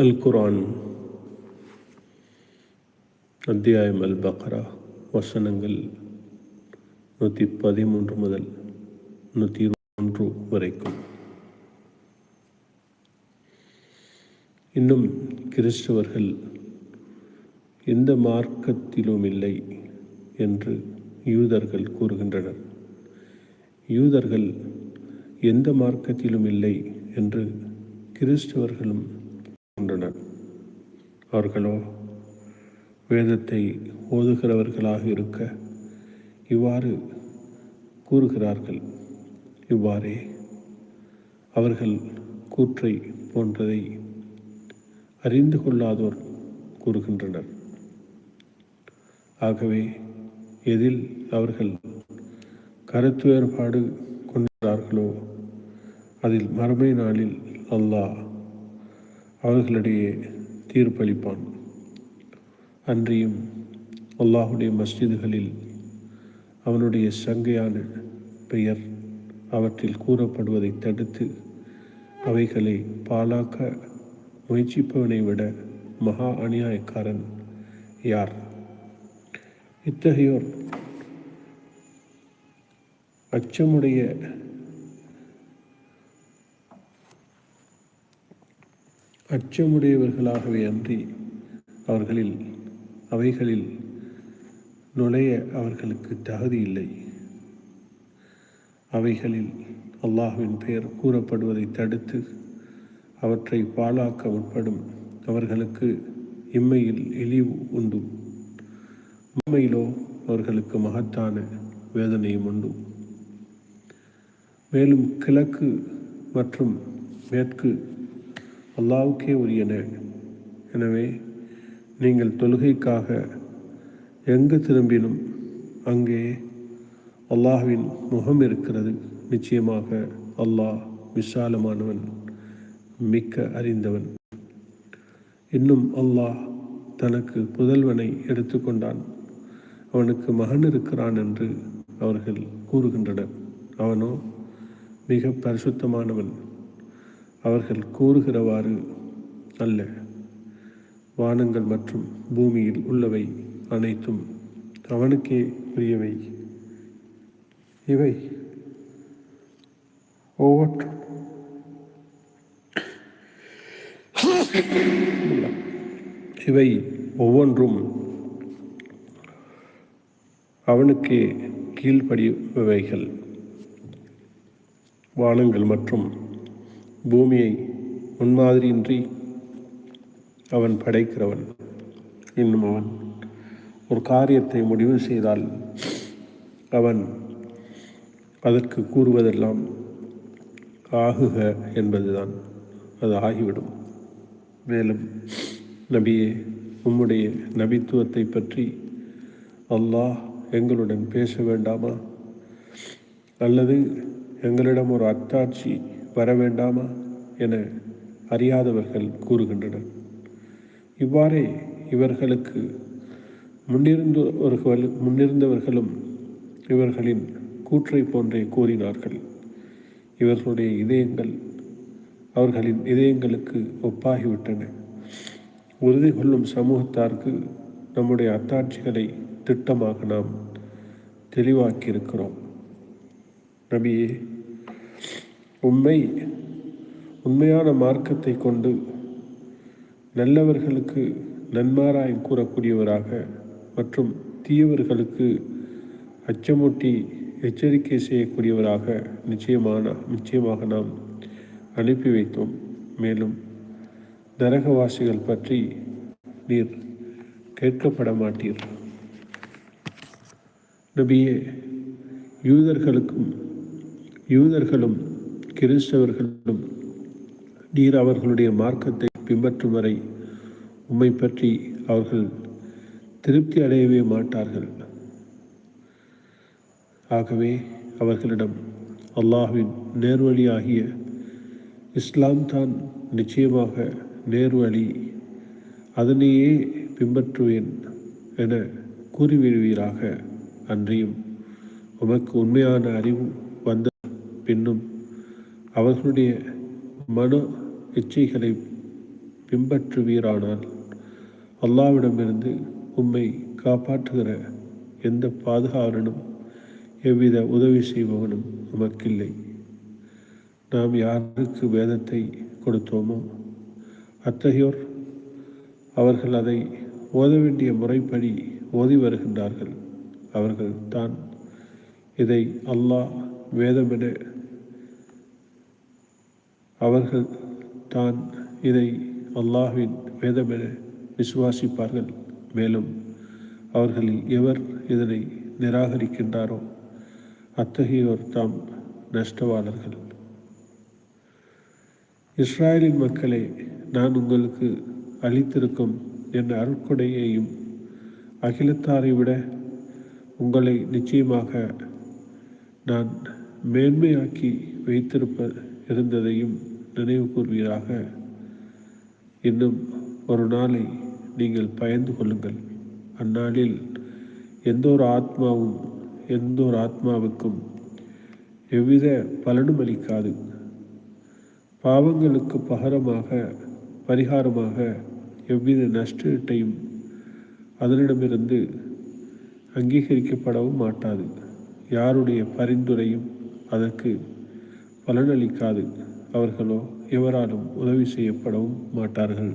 அல் குரான் அத்தியாயம் அல் பக்ரா வசனங்கள் நூற்றி பதிமூன்று முதல் நூற்றி இருபத்தொன்று வரைக்கும். இன்னும் கிறிஸ்தவர்கள் எந்த மார்க்கத்திலும் இல்லை என்று யூதர்கள் கூறுகின்றனர். யூதர்கள் எந்த மார்க்கத்திலும் இல்லை என்று கிறிஸ்தவர்களும் கொண்டனர். அவர்களோ வேதத்தை ஓதுகிறவர்களாக இருக்க இவ்வாறு கூறுகிறார்கள். இவ்வாறே அவர்கள் கூற்றை போன்றதை அறிந்து கொள்ளாதோர் கூறுகின்றனர். ஆகவே எதில் அவர்கள் கருத்து வேறுபாடு கொண்டார்களோ அதில் மறுமை நாளில் அல்லாஹ் அவர்களிடையே தீர்ப்பளிப்பான். அன்றியும் அல்லாஹுடைய மஸ்ஜிதுகளில் அவனுடைய சங்கையான பெயர் அவற்றில் கூறப்படுவதை தடுத்து அவைகளை பாலாக்க முயற்சிப்பவனை விட மகா அநியாயக்காரன் யார்? இத்தகையோர் அச்சமுடைய அச்சமுடையவர்களாகவே அன்றி அவர்களில் அவைகளில் நுழைய அவர்களுக்கு தகுதி இல்லை. அவைகளில் அல்லாஹுவின் பெயர் கூறப்படுவதை தடுத்து அவற்றை பாழாக்க உட்படும் அவர்களுக்கு இம்மையில் இழிவு உண்டு உண்மையிலோ அவர்களுக்கு மகத்தான வேதனையும் உண்டு மேலும் கிழக்கு மற்றும் மேற்கு அல்லாவுக்கே உரியன. எனவே நீங்கள் தொழுகைக்காக எங்கு திரும்பினும் அங்கே அல்லாஹுவின் முகம் இருக்கிறது. நிச்சயமாக அல்லாஹ் விசாலமானவன் மிக்க அறிந்தவன். இன்னும் அல்லாஹ் தனக்கு புதல்வனை எடுத்துக்கொண்டான் அவனுக்கு மகன் இருக்கிறான் என்று அவர்கள் கூறுகின்றனர். அவனோ மிக பரிசுத்தமானவன். அவர்கள் கூறுகிறவாறு அல்ல. வானங்கள் மற்றும் பூமியில் உள்ளவை அனைத்தும் அவனுக்கே உரியவை. இவை ஒவ்வொன்றும். இவை ஒவ்வொன்றும் அவனுக்கே கீழ்ப்படிவைகள் வானங்கள் மற்றும் பூமியை முன்மாதிரியின்றி அவன் படைக்கிறவன். இன்னும் அவன் ஒரு காரியத்தை முடிவு செய்தால் அவன் அதற்கு கூறுவதெல்லாம் ஆகுக என்பதுதான். அது ஆகிவிடும். மேலும் நபியே உம்முடைய நபித்துவத்தை பற்றி அல்லாஹ் எங்களுடன் பேச வேண்டாமா? அல்லது எங்களிடம் ஒரு அத்தாட்சி வர வேண்டாமா என அறியாதவர்கள் கூறுகின்றனர். இவ்வாறே இவர்களுக்கு முன்னிருந்தவர்கள் முன்னிருந்தவர்களும் இவர்களின் கூற்றை போன்றே கூறினார்கள். இவர்களுடைய இதயங்கள் அவர்களின் இதயங்களுக்கு ஒப்பாகிவிட்டன. உறுதி கொள்ளும் சமூகத்தாருக்கு நம்முடைய அத்தாட்சிகளை திட்டமாக நாம் தெளிவாக்கியிருக்கிறோம். நபியே உண்மை உண்மையான மார்க்கத்தை கொண்டு நல்லவர்களுக்கு நன்மாராயம் கூறக்கூடியவராக மற்றும் தீயவர்களுக்கு அச்சமூட்டி எச்சரிக்கை செய்யக்கூடியவராக நிச்சயமான நிச்சயமாக நாம் அனுப்பி வைத்தோம். மேலும் நரகவாசிகள் பற்றி நீர் கேட்கப்பட மாட்டீர். நபியே யூதர்களுக்கும் யூதர்களும் கிறிஸ்தவர்களும் நீர் அவர்களுடைய மார்க்கத்தை பின்பற்றும் வரை உம்மை பற்றி அவர்கள் திருப்தி அடையவே மாட்டார்கள். ஆகவே அவர்களிடம் அல்லாஹுவின் நேர்வழியாகிய இஸ்லாம் தான் நிச்சயமாக நேர்வழி அதனையே பின்பற்றுவேன் என கூறிவிடுவீராக. அன்றியும் உமக்கு உண்மையான அறிவு வந்த பின்னும் அவர்களுடைய மன இச்சைகளை பின்பற்றுவீரானால் அல்லாவிடமிருந்து உம்மை காப்பாற்றுகிற எந்த பாதுகாவலனும் எவ்வித உதவி செய்பவனும் உமக்கில்லை. நாம் யாருக்கு வேதத்தை கொடுத்தோமோ அத்தகையோர் அவர்கள் அதை ஓத வேண்டிய முறைப்படி ஓதி வருகின்றார்கள். அவர்கள் தான் இதை அல்லாஹ் வேதமென அவர்கள் தான் இதை அல்லாஹ்வின் வேதமென விசுவாசிப்பார்கள். மேலும் அவர்களில் எவர் இதனை நிராகரிக்கின்றாரோ அத்தகையோர் தாம் நஷ்டவாளர்கள். இஸ்ராயலின் மக்களே நான் உங்களுக்கு அளித்திருக்கும் என் அருட்கொடையையும் அகிலத்தாரை விட உங்களை நிச்சயமாக நான் மேன்மையாக்கி வைத்திருப்ப இருந்ததையும் நினைவு கூர்வீராக இன்னும் ஒரு நாளை நீங்கள் பயந்து கொள்ளுங்கள். அந்நாளில் எந்த ஒரு ஆத்மாவும் எந்த ஒரு ஆத்மாவுக்கும் எவ்வித பலனும் அளிக்காது. பாவங்களுக்கு பகரமாக பரிகாரமாக எவ்வித நஷ்டத்தையும் அதனிடமிருந்து அங்கீகரிக்கப்படவும் மாட்டாது. யாருடைய பரிந்துரையும் அதற்கு பலனளிக்காது. அவர்களோ எவராலும் உதவி செய்யப்படவும் மாட்டார்கள்.